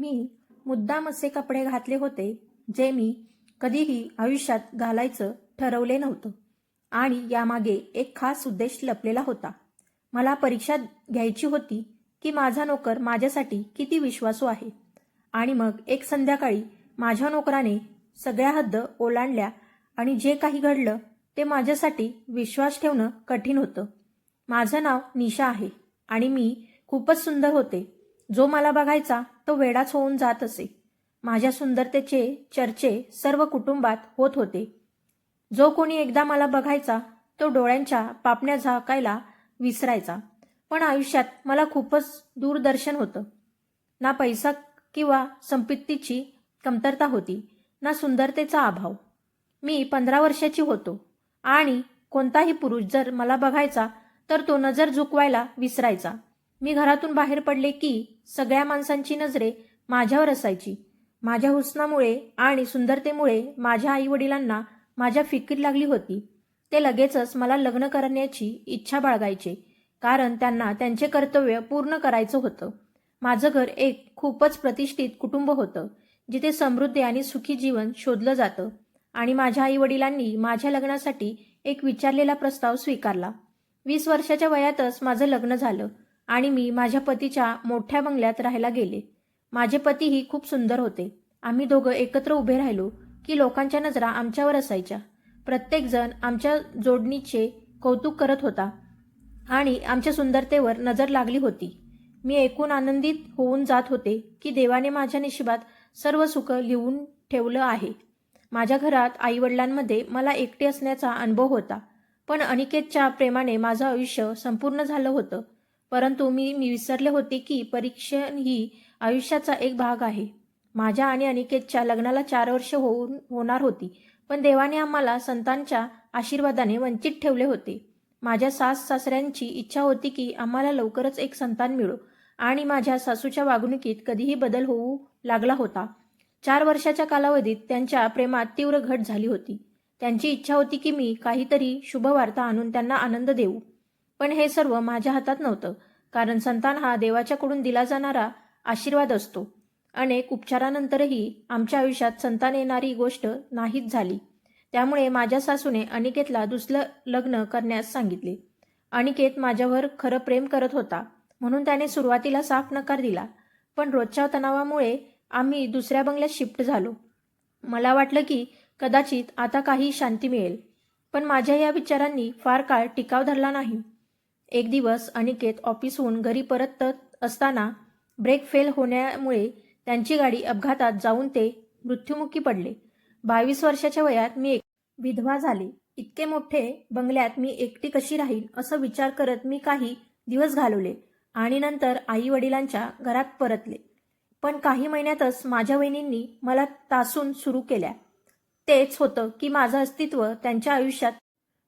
मी मुद्दाम असे कपडे घातले होते जे मी कधीही आयुष्यात घालायचं ठरवले नव्हतं. आणि यामागे एक खास उद्देश लपलेला होता. मला परीक्षा घ्यायची होती की माझा नोकर माझ्यासाठी किती विश्वासू आहे. आणि मग एक संध्याकाळी माझ्या नोकराने सगळ्या हद्द ओलांडल्या आणि जे काही घडलं ते माझ्यासाठी विश्वास ठेवणं कठीण होतं. माझं नाव निशा आहे आणि मी खूपच सुंदर होते. जो मला बघायचा तो वेडाच होऊन जात असे. माझ्या सुंदरतेचे चर्चे सर्व कुटुंबात होत होते. जो कोणी एकदा मला बघायचा तो डोळ्यांच्या पापण्या झाकायला विसरायचा. पण आयुष्यात मला खूपच दूरदर्शन होतं. ना पैसा किंवा संपत्तीची कमतरता होती ना सुंदरतेचा अभाव. मी पंधरा वर्षाची होतो आणि कोणताही पुरुष जर मला बघायचा तर तो नजर झुकवायला विसरायचा. मी घरातून बाहेर पडले की सगळ्या माणसांची नजरे माझ्यावर असायची. माझ्या हुसनामुळे आणि सुंदरतेमुळे माझ्या आईवडिलांना माझ्या फिकीर लागली होती. ते लगेचच मला लग्न करण्याची इच्छा बाळगायचे कारण त्यांना त्यांचे कर्तव्य पूर्ण करायचं होतं. माझं घर एक खूपच प्रतिष्ठित कुटुंब होतं जिथे समृद्धी आणि सुखी जीवन शोधलं जातं आणि माझ्या आईवडिलांनी माझ्या लग्नासाठी एक विचारलेला प्रस्ताव स्वीकारला. वीस वर्षाच्या वयातच माझं लग्न झालं. आणि मी माझ्या पतीच्या मोठ्या बंगल्यात राहायला गेले. माझे पतीही खूप सुंदर होते. आम्ही दोघं एकत्र उभे राहिलो की लोकांच्या नजरा आमच्यावर असायच्या. प्रत्येकजण आमच्या जोडणीचे कौतुक करत होता आणि आमच्या सुंदरतेवर नजर लागली होती. मी एकूण आनंदित होऊन जात होते की देवाने माझ्या निशिबात सर्व सुख लिहून ठेवलं आहे. माझ्या घरात आईवडिलांमध्ये मला एकटे असण्याचा अनुभव होता. पण अनिकेतच्या प्रेमाने माझं आयुष्य संपूर्ण झालं होतं. परंतु मी मी विसरले होते की परीक्षण ही आयुष्याचा एक भाग आहे. माझ्या आणि अनिकेतच्या लग्नाला चार वर्ष होऊन होणार होती पण देवाने आम्हाला संतांच्या आशीर्वादाने वंचित ठेवले होते. माझ्या सास सासऱ्यांची इच्छा होती की आम्हाला लवकरच एक संतान मिळो आणि माझ्या सासूच्या वागणुकीत कधीही बदल होऊ लागला होता. चार वर्षाच्या कालावधीत त्यांच्या प्रेमात तीव्र घट झाली होती. त्यांची इच्छा होती की मी काहीतरी शुभवार्ता आणून त्यांना आनंद देऊ. पण हे सर्व माझ्या हातात नव्हतं कारण संतान हा देवाच्याकडून दिला जाणारा आशीर्वाद असतो. अनेक उपचारानंतरही आमच्या आयुष्यात संतान येणारी गोष्ट नाहीच झाली. त्यामुळे माझ्या सासूने अनिकेतला दुसरं लग्न करण्यास सांगितले. अनिकेत माझ्यावर खरं प्रेम करत होता म्हणून त्याने सुरुवातीला साफ नकार दिला. पण रोजच्या तणावामुळे आम्ही दुसऱ्या बंगल्यात शिफ्ट झालो. मला वाटलं की कदाचित आता काही शांती मिळेल पण माझ्या या विचारांनी फार काळ टिकाव धरला नाही. एक दिवस अनिकेत ऑफिसहून घरी परतत असताना ब्रेक फेल होण्यामुळे त्यांची गाडी अपघातात जाऊन ते मृत्युमुखी पडले. बावीस वर्षाच्या वयात मी एक विधवा झाले. इतके मोठे बंगल्यात मी एकटी कशी राहील असं विचार करत मी काही दिवस घालवले आणि नंतर आई वडिलांच्या घरात परतले. पण काही महिन्यातच माझ्या वहिनींनी मला तासून सुरू केल्या. तेच होतं की माझं अस्तित्व त्यांच्या आयुष्यात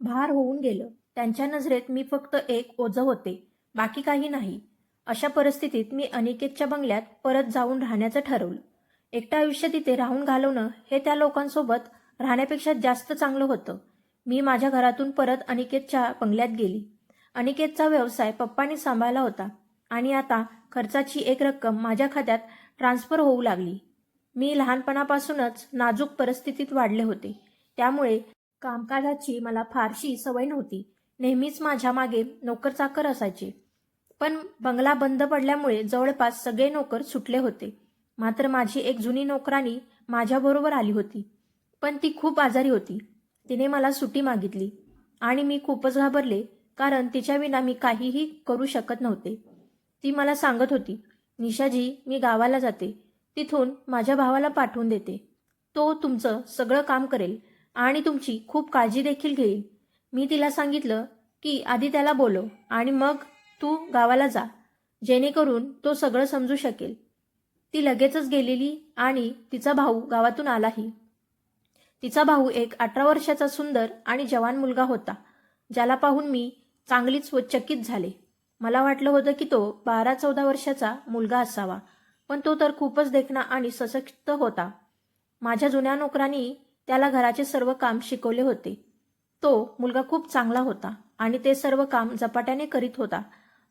भार होऊन गेलं. त्यांच्या नजरेत मी फक्त एक ओझं होते. बाकी काही नाही. अशा परिस्थितीत मी अनिकेतच्या बंगल्यात परत जाऊन राहण्याचं ठरवलं. एकटं आयुष्य तिथे राहून घालवणं हे त्या लोकांसोबत राहण्यापेक्षा जास्त चांगलं होतं. मी माझ्या घरातून परत अनिकेतच्या बंगल्यात गेली. अनिकेतचा व्यवसाय पप्पांनी सांभाळला होता आणि आता खर्चाची एक रक्कम माझ्या खात्यात ट्रान्स्फर होऊ लागली. मी लहानपणापासूनच नाजूक परिस्थितीत वाढले होते. त्यामुळे कामकाजाची मला फारशी सवय नव्हती. नेहमीच माझ्या मागे नोकरचाकर असायचे. पण बंगला बंद पडल्यामुळे जवळपास सगळे नोकर सुटले होते. मात्र माझी एक जुनी नोकरानी माझ्याबरोबर आली होती. पण ती खूप आजारी होती. तिने मला सुटी मागितली. आणि मी खूपच घाबरले कारण तिच्याविना मी काहीही करू शकत नव्हते. ती मला सांगत होती निशाजी मी गावाला जाते. तिथून माझ्या भावाला पाठवून देते. तो तुमचं सगळं काम करेल आणि तुमची खूप काळजी देखील घेईल. मी तिला सांगितलं की आधी त्याला बोलव आणि मग तू गावाला जा जेणेकरून तो सगळं समजू शकेल. ती लगेचच गेलेली आणि तिचा भाऊ गावातून आलाही. तिचा भाऊ एक अठरा वर्षाचा सुंदर आणि जवान मुलगा होता ज्याला पाहून मी चांगलीच चकित झाले. मला वाटलं होतं की तो बारा चौदा वर्षाचा मुलगा असावा पण तो तर खूपच देखणा आणि सशक्त होता. माझ्या जुन्या नोकरांनी त्याला घराचे सर्व काम शिकवले होते. तो मुलगा खूप चांगला होता आणि ते सर्व काम झपाट्याने करीत होता.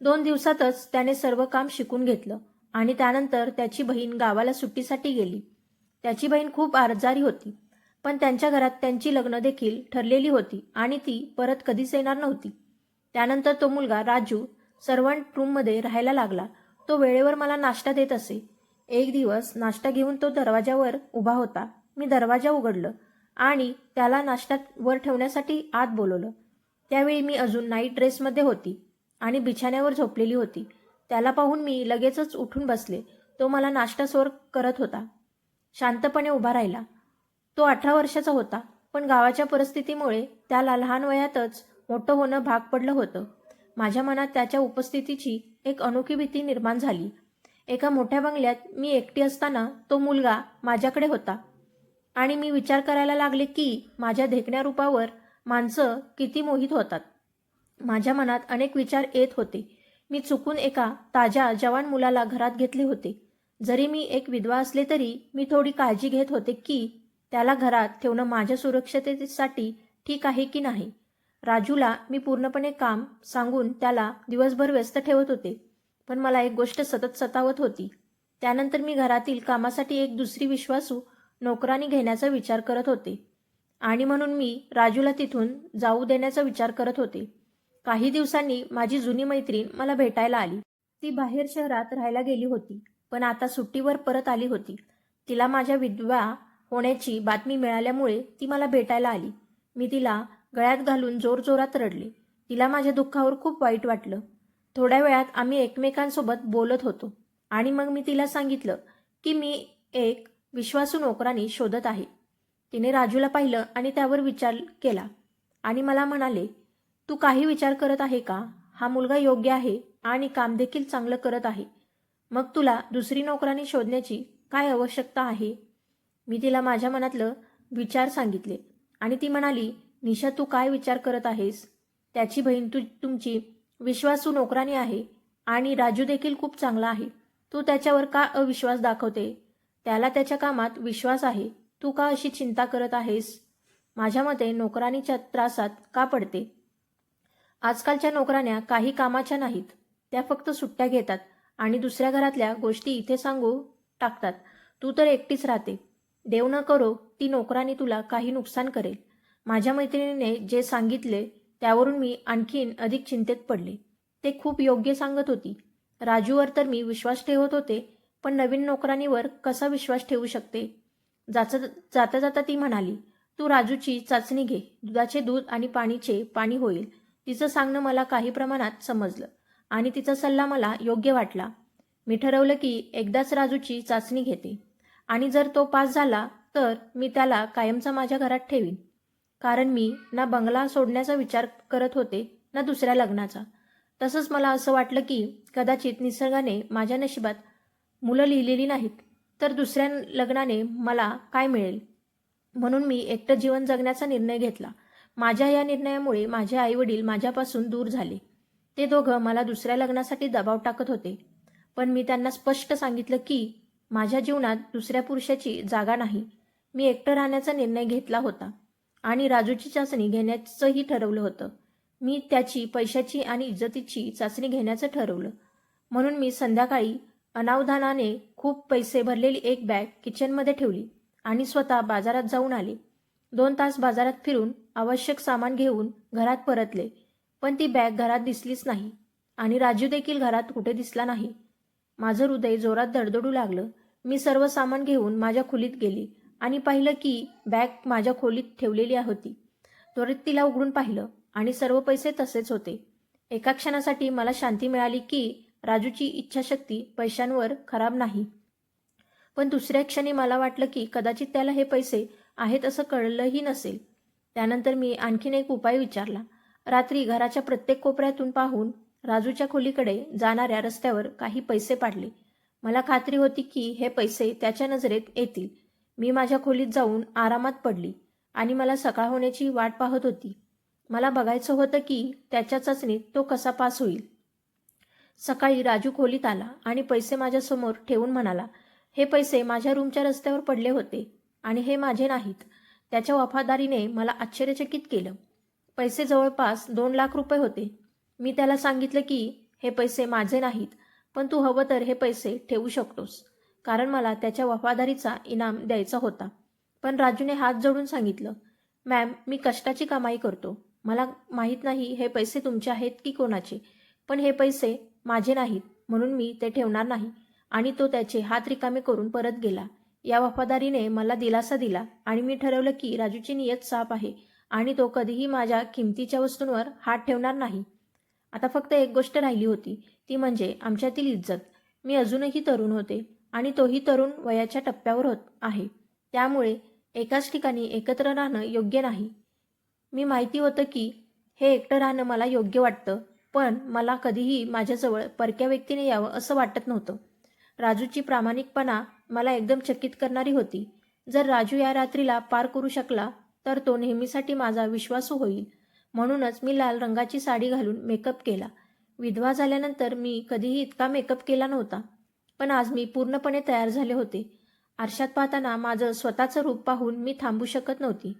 दोन दिवसातच त्याने सर्व काम शिकून घेतलं आणि त्यानंतर त्याची बहीण गावाला सुट्टीसाठी गेली. त्याची बहीण खूप आजारी होती पण त्यांच्या घरात त्यांची लग्न देखील ठरलेली होती आणि ती परत कधीच येणार नव्हती. त्यानंतर तो मुलगा राजू सर्वंट रूममध्ये राहायला लागला. तो वेळेवर मला नाश्ता देत असे. एक दिवस नाश्ता घेऊन तो दरवाजावर उभा होता. मी दरवाजा उघडलं. आणि त्याला नाश्त्यात वर ठेवण्यासाठी आत बोलवलं. त्यावेळी मी अजून नाईट ड्रेसमध्ये होती आणि बिछाण्यावर झोपलेली होती. त्याला पाहून मी लगेचच उठून बसले. तो मला नाश्ता सोर करत होता. शांतपणे उभा राहिला. तो अठरा वर्षाचा होता पण गावाच्या परिस्थितीमुळे त्याला लहान वयातच मोठं होणं भाग पडलं होतं. माझ्या मनात त्याच्या उपस्थितीची एक अनोखी भीती निर्माण झाली. एका मोठ्या बंगल्यात मी एकटी असताना तो मुलगा माझ्याकडे होता. आणि मी विचार करायला लागले की माझ्या देखण्या रूपावर माणसं किती मोहित होतात. माझ्या मनात अनेक विचार येत होते. मी चुकून एका ताज्या जवान मुलाला घरात घेतले होते. जरी मी एक विधवा असले तरी मी थोडी काळजी घेत होते की त्याला घरात ठेवणं माझ्या सुरक्षतेसाठी ठीक आहे की नाही. राजूला मी पूर्णपणे काम सांगून त्याला दिवसभर व्यस्त ठेवत होते. पण मला एक गोष्ट सतत सतावत होती. त्यानंतर मी घरातील कामासाठी एक दुसरी विश्वासू नोकरानी घेण्याचा विचार करत होते. आणि म्हणून मी राजूला तिथून जाऊ देण्याचा विचार करत होते. काही दिवसांनी माझी जुनी मैत्रीण मला भेटायला आली. ती बाहेर शहरात राहायला गेली होती पण आता सुट्टीवर परत आली होती. तिला माझ्या विधवा होण्याची बातमी मिळाल्यामुळे ती मला भेटायला आली. मी तिला गळ्यात घालून जोरजोरात रडले. तिला माझ्या दुःखावर खूप वाईट वाटलं. थोड्या वेळात आम्ही एकमेकांसोबत बोलत होतो. आणि मग मी तिला सांगितलं की मी एक विश्वासू नोकरानी शोधत आहे. तिने राजूला पाहिलं आणि त्यावर विचार केला. आणि मला म्हणाले तू काही विचार करत आहे का? हा मुलगा योग्य आहे आणि काम देखील चांगलं करत आहे. मग तुला दुसरी नोकरानी शोधण्याची काय आवश्यकता आहे? मी तिला माझ्या मनातलं विचार सांगितले आणि ती म्हणाली निशा तू काय विचार करत आहेस? त्याची बहीण तू तुमची विश्वासू नोकरानी आहे आणि राजू देखील खूप चांगला आहे. तू त्याच्यावर का अविश्वास दाखवते? त्याला त्याच्या कामात विश्वास आहे. तू का अशी चिंता करत आहेस? माझ्या मते नोकरानीच्या त्रासात का पडते? आजकालच्या नोकराण्या काही कामाच्या नाहीत. त्या फक्त सुट्ट्या घेतात आणि दुसऱ्या घरातल्या गोष्टी इथे सांगू टाकतात. तू तर एकटीच राहते. देव न करो ती नोकरानी तुला काही नुकसान करेल. माझ्या मैत्रिणीने जे सांगितले त्यावरून मी आणखीन अधिक चिंतेत पडले. ते खूप योग्य सांगत होती. राजूवर तर मी विश्वास ठेवत होते पण नवीन नोकरानीवर कसा विश्वास ठेवू शकते? जाचा जाता जाता ती म्हणाली तू राजूची चाचणी घे. दुधाचे दूध आणि पाणीचे पाणी होईल. तिचं सांगणं मला काही प्रमाणात समजलं आणि तिचा सल्ला मला योग्य वाटला. मी ठरवलं की एकदाच राजूची चाचणी घेते आणि जर तो पास झाला तर मी त्याला कायमचा माझ्या घरात ठेवीन. कारण मी ना बंगला सोडण्याचा विचार करत होते ना दुसऱ्या लग्नाचा. तसंच मला असं वाटलं की कदाचित निसर्गाने माझ्या नशिबात मुलं लिहिलेली नाहीत तर दुसऱ्या लग्नाने मला काय मिळेल? म्हणून मी एकटं जीवन जगण्याचा निर्णय घेतला. माझ्या या निर्णयामुळे माझे आईवडील माझ्यापासून दूर झाले. ते दोघं मला दुसऱ्या लग्नासाठी दबाव टाकत होते. पण मी त्यांना स्पष्ट सांगितलं की माझ्या जीवनात दुसऱ्या पुरुषाची जागा नाही. मी एकटं राहण्याचा निर्णय घेतला होता आणि राजूची चाचणी घेण्याचंही ठरवलं होतं. मी त्याची पैशाची आणि इज्जतीची चाचणी घेण्याचं ठरवलं. म्हणून मी संध्याकाळी अनावधानाने खूप पैसे भरलेली एक बॅग किचनमध्ये ठेवली आणि स्वतः बाजारात जाऊन आले. दोन तास बाजारात फिरून आवश्यक सामान घेऊन घरात परतले पण ती बॅग घरात दिसलीच नाही आणि राजू देखील घरात कुठे दिसला नाही. माझं हृदय जोरात धडधडू लागलं. मी सर्व सामान घेऊन माझ्या खोलीत गेली आणि पाहिलं की बॅग माझ्या खोलीत ठेवलेली होती. त्वरित तिला उघडून पाहिलं आणि सर्व पैसे तसेच होते. एका क्षणासाठी मला शांती मिळाली की राजूची इच्छाशक्ती पैशांवर खराब नाही. पण दुसऱ्या क्षणी मला वाटलं की कदाचित त्याला हे पैसे आहेत असं कळलंही नसेल. त्यानंतर मी आणखीन एक उपाय विचारला. रात्री घराच्या प्रत्येक कोपऱ्यातून पाहून राजूच्या खोलीकडे जाणाऱ्या रस्त्यावर काही पैसे पाडले. मला खात्री होती की हे पैसे त्याच्या नजरेत येतील. मी माझ्या खोलीत जाऊन आरामात पडली आणि मला सकाळ होण्याची वाट पाहत होती. मला बघायचं होतं की त्याच्या चाचणीत तो कसा पास होईल. सकाळी राजू खोलीत आला आणि पैसे माझ्यासमोर ठेवून म्हणाला हे पैसे माझ्या रूमच्या रस्त्यावर पडले होते आणि हे माझे नाहीत. त्याच्या वफादारीने मला आश्चर्यचकित केलं. पैसे जवळपास दोन लाख रुपये होते. मी त्याला सांगितलं की हे पैसे माझे नाहीत पण तू हवं तर हे पैसे ठेवू शकतोस. कारण मला त्याच्या वफादारीचा इनाम द्यायचा होता. पण राजूने हात जोडून सांगितलं मॅम मी कष्टाची कमाई करतो. मला माहीत नाही हे पैसे तुमचे आहेत की कोणाचे पण हे पैसे माझे नाहीत म्हणून मी ते ठेवणार नाही. आणि तो त्याचे हात रिकामे करून परत गेला. या वफादारीने मला दिलासा दिला आणि मी ठरवलं की राजूची नियत साफ आहे आणि तो कधीही माझ्या किमतीच्या वस्तूंवर हात ठेवणार नाही. आता फक्त एक गोष्ट राहिली होती ती म्हणजे आमच्यातील इज्जत. मी अजूनही तरुण होते आणि तोही तरुण वयाच्या टप्प्यावर होत आहे. त्यामुळे एकाच ठिकाणी एकत्र राहणं योग्य नाही. मी माहिती होतं की हे एकटं राहणं मला योग्य वाटतं. पण मला कधीही माझ्याजवळ परक्या व्यक्तीने यावं असं वाटत नव्हतं. राजूची प्रामाणिकपणा मला एकदम चकित करणारी होती. जर राजू या रात्रीला पार करू शकला तर तो नेहमीसाठी माझा विश्वासू होईल. म्हणूनच मी लाल रंगाची साडी घालून मेकअप केला. विधवा झाल्यानंतर मी कधीही इतका मेकअप केला नव्हता. पण आज मी पूर्णपणे तयार झाले होते. आरशात पाहताना माझं स्वतःचं रूप पाहून मी थांबू शकत नव्हती.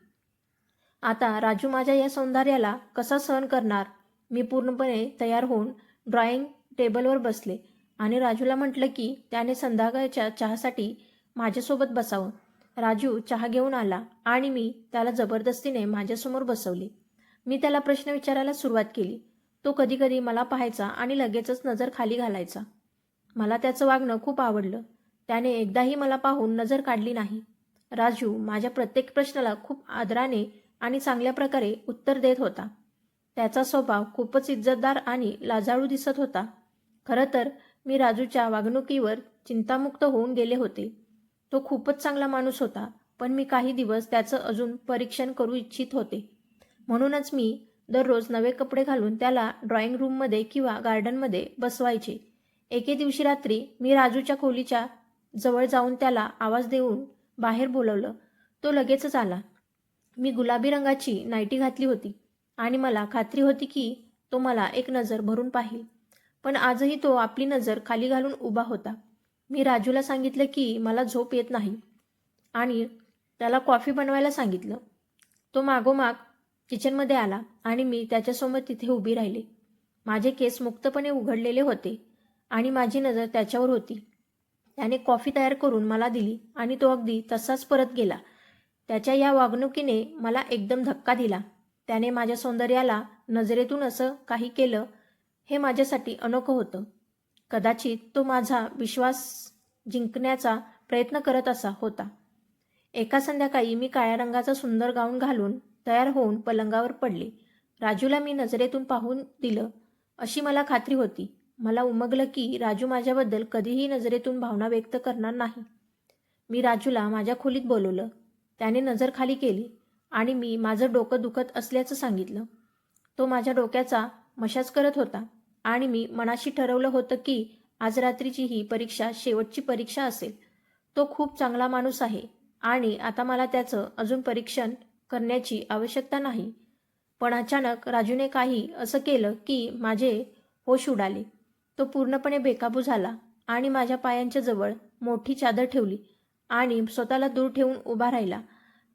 आता राजू माझ्या या सौंदर्याला कसा सहन करणार? मी पूर्णपणे तयार होऊन ड्रॉइंग टेबलवर बसले आणि राजूला म्हटलं की त्याने संध्याकाळच्या चहासाठी माझ्यासोबत बसावं. राजू चहा घेऊन आला आणि मी त्याला जबरदस्तीने माझ्यासमोर बसवले. मी त्याला प्रश्न विचारायला सुरुवात केली. तो कधीकधी मला पाहायचा आणि लगेचच नजर खाली घालायचा. मला त्याचं वागणं खूप आवडलं. त्याने एकदाही मला पाहून नजर काढली नाही. राजू माझ्या प्रत्येक प्रश्नाला खूप आदराने आणि चांगल्या प्रकारे उत्तर देत होता. त्याचा स्वभाव खूपच इज्जतदार आणि लाजाळू दिसत होता. खरं तर मी राजूच्या वागणुकीवर चिंतामुक्त होऊन गेले होते. तो खूपच चांगला माणूस होता पण मी काही दिवस त्याचं अजून परीक्षण करू इच्छित होते. म्हणूनच मी दररोज नवे कपडे घालून त्याला ड्रॉइंग रूममध्ये किंवा गार्डनमध्ये बसवायचे. एके दिवशी रात्री मी राजूच्या खोलीच्या जवळ जाऊन त्याला आवाज देऊन बाहेर बोलवलं. तो लगेचच आला. मी गुलाबी रंगाची नाईटी घातली होती. आणि मला खात्री होती की तो मला एक नजर भरून पाहिल. पण आजही तो आपली नजर खाली घालून उभा होता. मी राजूला सांगितलं की मला झोप येत नाही. आणि त्याला कॉफी बनवायला सांगितलं. तो मागोमाग किचनमध्ये आला आणि मी त्याच्यासमोर तिथे उभी राहिले. माझे केस मुक्तपणे उघडलेले होते आणि माझी नजर त्याच्यावर होती. त्याने कॉफी तयार करून मला दिली आणि तो अगदी तसाच परत गेला. त्याच्या या वागणुकीने मला एकदम धक्का दिला. त्याने माझ्या सौंदर्याला नजरेतून असं काही केलं हे माझ्यासाठी अनोखं होतं. कदाचित तो माझा विश्वास जिंकण्याचा प्रयत्न करत असा होता. एका संध्याकाळी मी काळ्या रंगाचा सुंदर गाऊन घालून तयार होऊन पलंगावर पडले. राजूला मी नजरेतून पाहून दिलं अशी मला खात्री होती. मला उमगलं की राजू माझ्याबद्दल कधीही नजरेतून भावना व्यक्त करणार नाही. मी राजूला माझ्या खोलीत बोलवलं. त्याने नजर खाली केली. आणि मी माझं डोकं दुखत असल्याचं सांगितलं. तो माझ्या डोक्याचा मशाज करत होता आणि मी मनाशी ठरवलं होतं की आज रात्रीची ही परीक्षा शेवटची परीक्षा असेल. तो खूप चांगला माणूस आहे आणि आता मला त्याचं अजून परीक्षण करण्याची आवश्यकता नाही. पण अचानक राजूने काही असं केलं की माझे होश उडाले. तो पूर्णपणे बेकाबू झाला आणि माझ्या पायांच्या जवळ मोठी चादर ठेवली आणि स्वतःला दूर ठेवून उभा राहिला.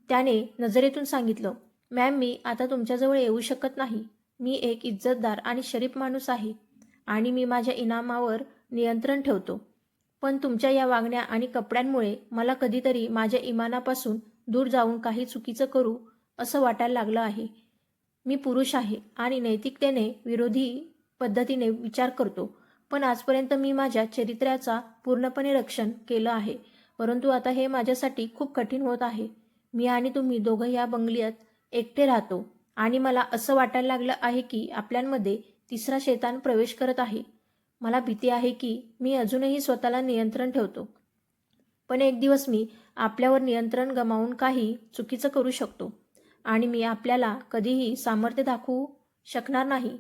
त्याने नजरेतून सांगितलं मॅम मी आता तुमच्याजवळ येऊ शकत नाही. मी एक इज्जतदार आणि शरीफ माणूस आहे आणि मी माझ्या इनामावर नियंत्रण ठेवतो. पण तुमच्या या वागण्या आणि कपड्यांमुळे मला कधीतरी माझ्या इमानापासून दूर जाऊन काही चुकीचं करू असं वाटायला लागलं आहे. मी पुरुष आहे आणि नैतिकतेने विरोधी पद्धतीने विचार करतो. पण आजपर्यंत मी माझ्या चरित्र्याचा पूर्णपणे रक्षण केलं आहे. परंतु आता हे माझ्यासाठी खूप कठीण होत आहे. मी आणि तुम्ही दोघं या बंगल्यात एकटे राहतो. आणि मला असं वाटायला लागलं आहे की आपल्यांमध्ये तिसरा शैतान प्रवेश करत आहे. मला भीती आहे की मी अजूनही स्वतःला नियंत्रण ठेवतो. पण एक दिवस मी आपल्यावर नियंत्रण गमावून काही चुकीचं करू शकतो. आणि मी आपल्याला कधीही सामर्थ्य दाखवू शकणार नाही.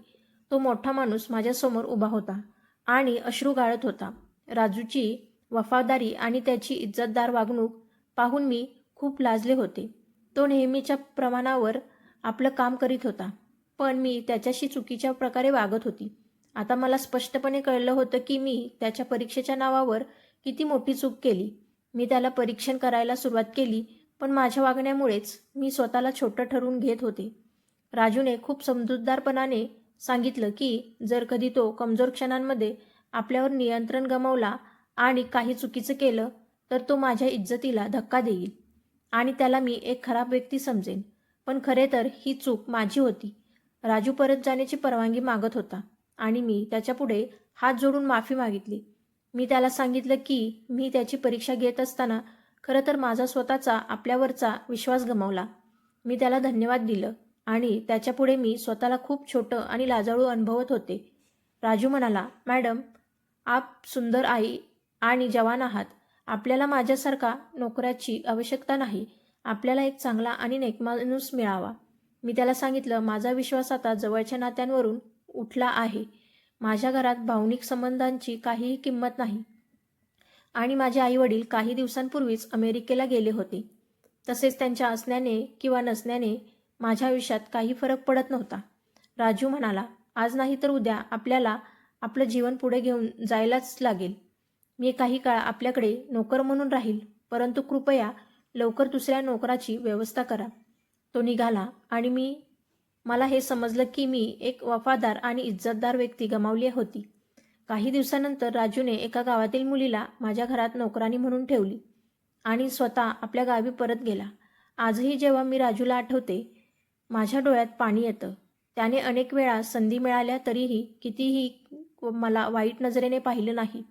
तो मोठा माणूस माझ्यासमोर उभा होता आणि अश्रू गाळत होता. राजूची वफादारी आणि त्याची इज्जतदार वागणूक पाहून मी खूप लाजले होते. तो नेहमीच्या प्रमाणावर आपलं काम करीत होता. पण मी त्याच्याशी चुकीच्या प्रकारे वागत होती. आता मला स्पष्टपणे कळलं होतं की मी त्याच्या परीक्षेच्या नावावर किती मोठी चूक केली. मी त्याला परीक्षण करायला सुरुवात केली पण माझ्या वागण्यामुळेच मी स्वतःला छोटं ठरवून घेत होते. राजूने खूप समजूतदारपणाने सांगितलं की जर कधी तो कमजोर क्षणांमध्ये आपल्यावर नियंत्रण गमावला आणि काही चुकीचं केलं तर तो माझ्या इज्जतीला धक्का देईल. आणि त्याला मी एक खराब व्यक्ती समजेन. पण खरे तर ही चूक माझी होती. राजू परत जाण्याची परवानगी मागत होता आणि मी त्याच्यापुढे हात जोडून माफी मागितली. मी त्याला सांगितलं की मी त्याची परीक्षा घेत असताना खरं तर माझा स्वतःचा आपल्यावरचा विश्वास गमावला. मी त्याला धन्यवाद दिलं आणि त्याच्यापुढे मी स्वतःला खूप छोटं आणि लाजाळू अनुभवत होते. राजू म्हणाला मॅडम आप सुंदर आई आणि जवान आहात. आपल्याला माझ्यासारखा नोकऱ्याची आवश्यकता नाही. आपल्याला एक चांगला आणि नेक माणूस मिळावा. मी त्याला सांगितलं माझा विश्वास आता जवळच्या नात्यांवरून उठला आहे. माझ्या घरात भावनिक संबंधांची काहीही किंमत नाही. आणि माझे आईवडील काही दिवसांपूर्वीच अमेरिकेला गेले होते. तसेच त्यांच्या असण्याने किंवा नसण्याने माझ्या आयुष्यात काही फरक पडत नव्हता. राजू म्हणाला आज नाही तर उद्या आपल्याला आपलं जीवन पुढे घेऊन जायलाच लागेल. मी काही काळ आपल्याकडे नोकर म्हणून राहील परंतु कृपया लवकर दुसऱ्या नोकराची व्यवस्था करा. तो निघाला आणि मी मला हे समजलं की मी एक वफादार आणि इज्जतदार व्यक्ती गमावली होती. काही दिवसानंतर राजूने एका गावातील मुलीला माझ्या घरात नोकरानी म्हणून ठेवली आणि स्वतः आपल्या गावी परत गेला. आजही जेव्हा मी राजूला आठवते माझ्या डोळ्यात पाणी येतं. त्याने अनेक वेळा संधी मिळाल्या तरीही कितीही मला वाईट नजरेने पाहिलं नाही.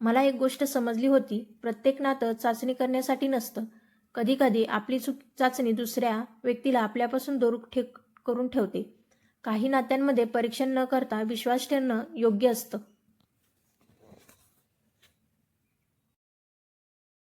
मला एक गोष्ट समजली होती. प्रत्येक नातं चाचणी करण्यासाठी नसतं. कधीकधी आपली चूक चाचणी दुसऱ्या व्यक्तीला आपल्यापासून दूर ठे करून ठेवते. काही नात्यांमध्ये परीक्षण न करता विश्वास ठेवणं योग्य असतं.